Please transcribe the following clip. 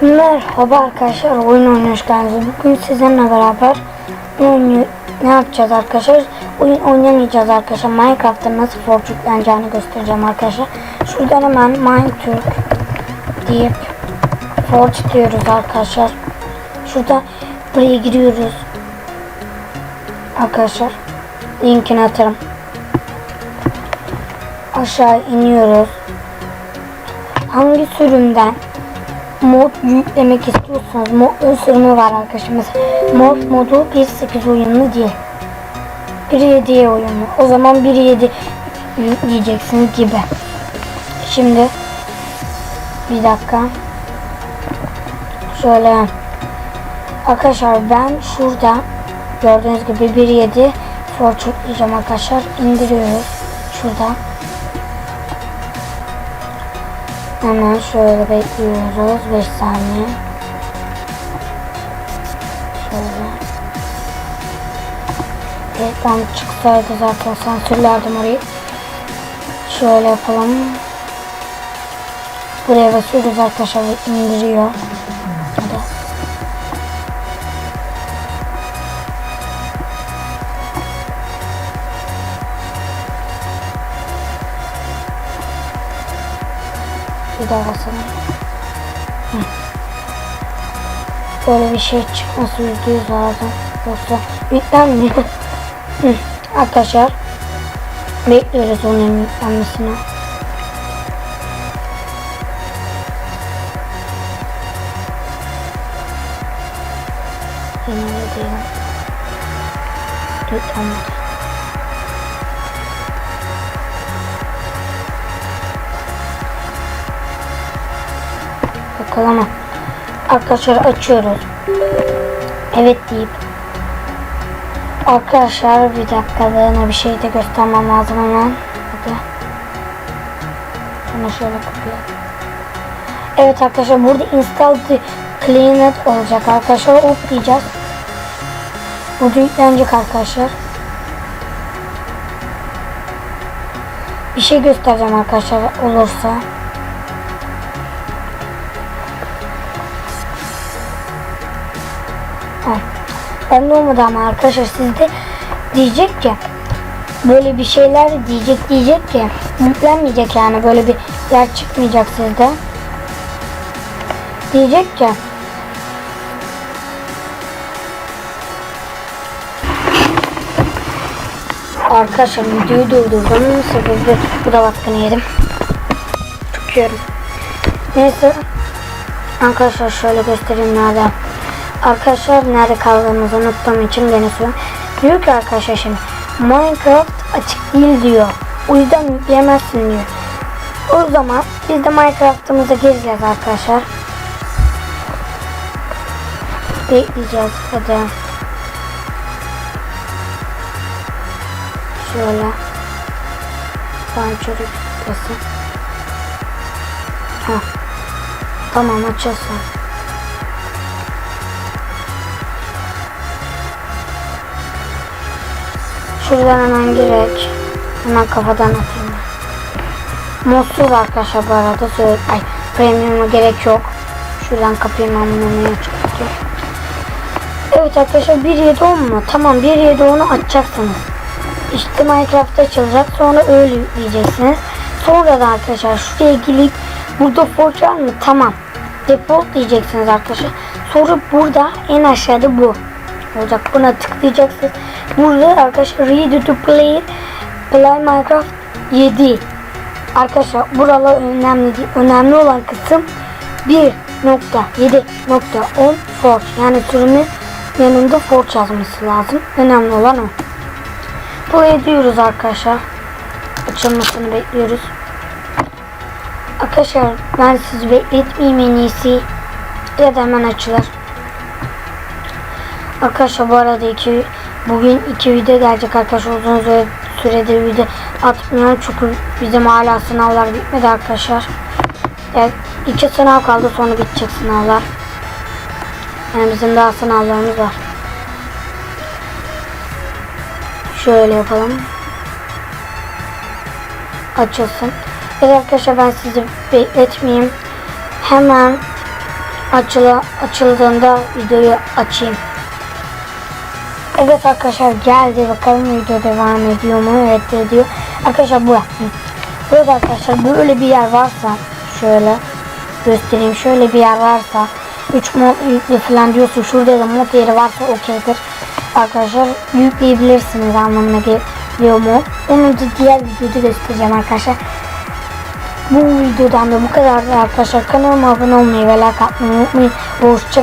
Merhaba arkadaşlar, oyun oynuyoruz geldiniz. Bugün sizinle beraber ne, ne yapacağız arkadaşlar? Oyun oynamayacağız arkadaşlar. Minecraft'ta nasıl forçuklanacağını göstereceğim arkadaşlar. Şuradan hemen Minecraft deyip forge diyoruz arkadaşlar. Şurada buraya giriyoruz. Arkadaşlar linkini atarım. Aşağı iniyoruz. Hangi sürümden mod yüklemek istiyorsanız mod sürümü var arkadaşlar. Mesela mod modu 1.8 oyunlu diye. 1.7'ye oyunlu. O zaman 1.7 yükleyeceksiniz gibi. Şimdi bir dakika. Şöyle arkadaşlar ben şurada gördüğünüz gibi 1.7 Forge yükleyeceğim arkadaşlar. İndiriyoruz. Şurada. Hemen şöyle bekliyoruz 5 saniye. Şöyle. Reklam çıksaydı zaten sansürlerdim orayı. Şöyle yapalım. Buraya basıyoruz arkadaşlar indiriyor. Bir daha basalım. Böyle bir şey çıkması yüzde yüz lazım. Yoksa yüklenmiyor. Arkadaşlar bekliyoruz onun yüklenmesini. Yine de diyelim. Yüklenmedi. Bakalım ama. Arkadaşlar açıyoruz. Evet deyip. Arkadaşlar bir dakikalığına bir şey de göstermem lazım hemen. Hadi. Şunu şöyle kapayım. Evet arkadaşlar burada install the cleanet olacak arkadaşlar. Hop diyeceğiz. Burada yüklenecek arkadaşlar. Bir şey göstereceğim arkadaşlar olursa. Ben de olmadı ama arkadaşlar sizde diyecek ki böyle bir şeyler diyecek diyecek ki yüklenmeyecek yani böyle bir yer çıkmayacak sizde. Diyecek ki Arkadaşlar videoyu durdurdum. Sebebi bu da baskını yedim. Çıkıyorum. Neyse. Arkadaşlar şöyle göstereyim nerede. Arkadaşlar nerede kaldığımızı unuttuğum için gene söylüyorum. Diyor ki arkadaşlar şimdi Minecraft açık değil diyor. O yüzden yükleyemezsin diyor. O zaman biz de Minecraft'ımıza gireceğiz arkadaşlar. Bekleyeceğiz hadi. Şöyle. Çocuk tıklasın. Ha. Tamam açılsın. Şuradan hemen girek. Hemen kafadan atayım. Modsuz arkadaşlar bu arada. Söyle, ay premium'a gerek yok. Şuradan bunu neye çıkartıyor. Evet arkadaşlar 1.7 mu? Tamam 1.7 onu açacaksınız. İşte Minecraft açılacak. Sonra öyle yükleyeceksiniz. Sonra da arkadaşlar şuraya gelip burada forge mı? Tamam. Default diyeceksiniz arkadaşlar. Sonra burada en aşağıda bu olacak. Buna tıklayacaksınız. Burada arkadaşlar ready to play play Minecraft 7 arkadaşlar buralar önemli değil. Önemli olan kısım 1.7.10 forge yani sürümün yanında forge yazması lazım. Önemli olan o. Play diyoruz arkadaşlar. Açılmasını bekliyoruz. Arkadaşlar ben sizi bekletmeyeyim en iyisi. Ya da hemen açılır. Arkadaşlar bu arada iki, bugün iki video gelecek arkadaşlar uzun süre, süredir video atmıyorum çünkü bizim hala sınavlar bitmedi arkadaşlar. Evet, iki sınav kaldı sonra bitecek sınavlar. Yani bizim daha sınavlarımız var. Şöyle yapalım. Açılsın. Evet arkadaşlar ben sizi bekletmeyeyim. Hemen açıla, açıldığında videoyu açayım. Evet arkadaşlar geldi bakalım video devam ediyor mu? Evet de diyor. Arkadaşlar bu. Burada arkadaşlar böyle bir yer varsa şöyle göstereyim. Şöyle bir yer varsa 3 mod yüklü falan diyorsa şurada da mod yeri varsa okeydir. Arkadaşlar yükleyebilirsiniz anlamına geliyor mod. Onu da diğer videoda göstereceğim arkadaşlar. Bu videodan da bu kadar arkadaşlar. Kanalıma abone olmayı ve like atmayı unutmayın. Hoşça